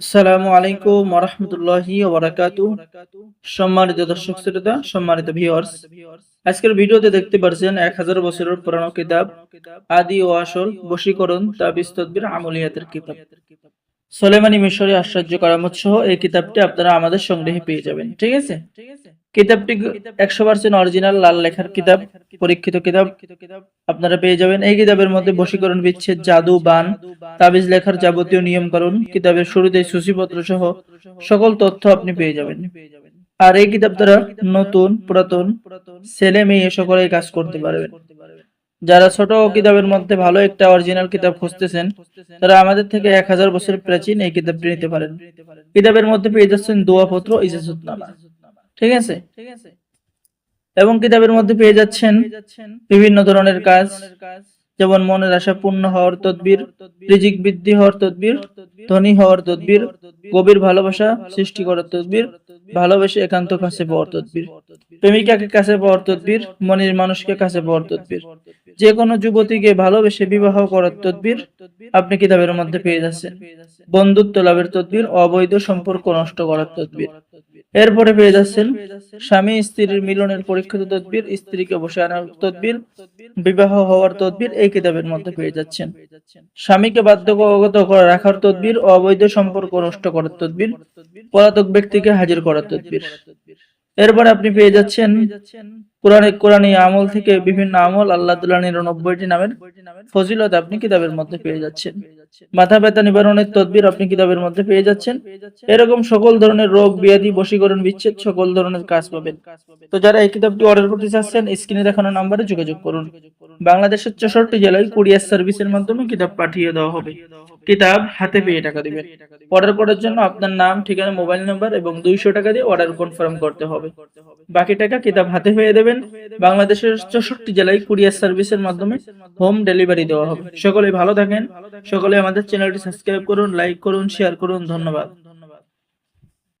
আসসালামু আলাইকুম ওরহমতুল্লাহি ওবরাকাতু সম্মানিত দর্শক শ্রোতা, সম্মানিত আজকের ভিডিওতে দেখতে পারছেন এক হাজার বছরের পুরানো কিতাব, আদি ও আসল বশীকরণ তাবিজ তদবির আমলিয়াতের কিতাব। সোলেমানি মিশরে আশ্চর্য করামত সহ এই কিতাবটি আপনারা আমাদের সংগ্রহে পেয়ে যাবেন ঠিক আছে ঠিক আছে? কিতাবটি একশো পার্সেন্ট অরিজিনাল লাল লেখার কিতাব, পরীক্ষিত কিতাব। আপনারা পেয়ে যাবেন। এই কিতাবের মধ্যে বশীকরণ বিচ্ছেদ, জাদু, বান, তাবিজ লেখার যাবতীয় নিয়মকানুন কিতাবের শুরুতে সূচিপত্র সহ সকল তথ্য আপনি পেয়ে যাবেন। আর এই কিতাব দ্বারা নতুন, পুরাতন, ছেলে মেয়ে সকলেই কাজ করতে পারবেন। যারা ছোট কিতাবের মধ্যে ভালো একটা অরিজিনাল কিতাব খুঁজতেছেন, তারা আমাদের থেকে এক হাজার বছর প্রাচীন এই কিতাবটি নিতে পারেন। কিতাবের মধ্যে পেয়ে যাচ্ছেন দোয়াপত্র ইজাজতনামা ঠিক আছে? ঠিক আছে এবং কিতাবের মধ্যে পেয়ে যাচ্ছেন বিভিন্ন ধরনের কাজ। যেমন মনের আশা পূর্ণ হওয়ার তদবির, রিজিক বৃদ্ধি হওয়ার তদবির, ধনী হওয়ার তদবির, গভীর ভালোবাসা সৃষ্টি করার তদবির, ভালোবেসে একান্ত কাছে পাওয়ার তদবির, প্রেমিকাকে কাছে পাওয়ার তদবির, মনের মানুষকে কাছে পাওয়ার তদবির। যে কোনো যুবতীকে ভালোবেসে বিবাহ করার তদবির আপনি কিতাবের মধ্যে পেয়ে যাচ্ছেন। বন্ধুত্ব লাভের তদবির, অবৈধ সম্পর্ক নষ্ট করার তদবির। এরপরে পেয়ে যাচ্ছেন স্বামী স্ত্রীর মিলনের পরীক্ষিত তদবির, স্ত্রীকে বসে আনার তদবির, বিবাহ হওয়ার তদবির এই কিতাবের মধ্যে পেয়ে যাচ্ছেন। স্বামীকে বাধ্যগত রাখার তদবির অবৈধ সম্পর্ক নষ্ট করার তদবির, পলাতক ব্যক্তিকে হাজির করার তদবির। এরপরে আপনি পেয়ে যাচ্ছেন কোরআনে কোরআনী আমল থেকে বিভিন্ন আমল আল্লাহ তাআলা নিরানব্বইটি নামের ফজিলত আপনি কিতাবের মধ্যে পেয়ে যাচ্ছেন। মাথা ব্যথা নিবারণের তদবির আপনি কিতাবের মধ্যে পেয়ে যাচ্ছেন। এরকম সকল ধরনের রোগ ব্যাধি বশীকরণ, বিচ্ছেদ, সকল ধরনের কাজ পাবেন। তো যারা এই কিতাবটি অর্ডার করতে চাচ্ছেন স্ক্রিনে দেখানো নাম্বারে যোগাযোগ করুন। বাংলাদেশের চৌষট্টি জেলায় কুরিয়ার সার্ভিসের মাধ্যমে কিতাব পাঠিয়ে দেওয়া হবে। কিতাব হাতে পেয়ে টাকা দিবেন। অর্ডার করার জন্য আপনার নাম, ঠিকানা মোবাইল নাম্বার এবং দুইশো টাকা দিয়ে অর্ডার কনফার্ম করতে হবে। বাকি টাকা কিতাব হাতে পেয়ে দেবেন। বাংলাদেশের চৌষট্টি জেলায় কুরিয়ার সার্ভিসের মাধ্যমে হোম ডেলিভারি দেওয়া হবে। সকলে ভালো থাকেন। সকলে আমাদের চ্যানেলটি সাবস্ক্রাইব করুন লাইক করুন শেয়ার করুন ধন্যবাদ।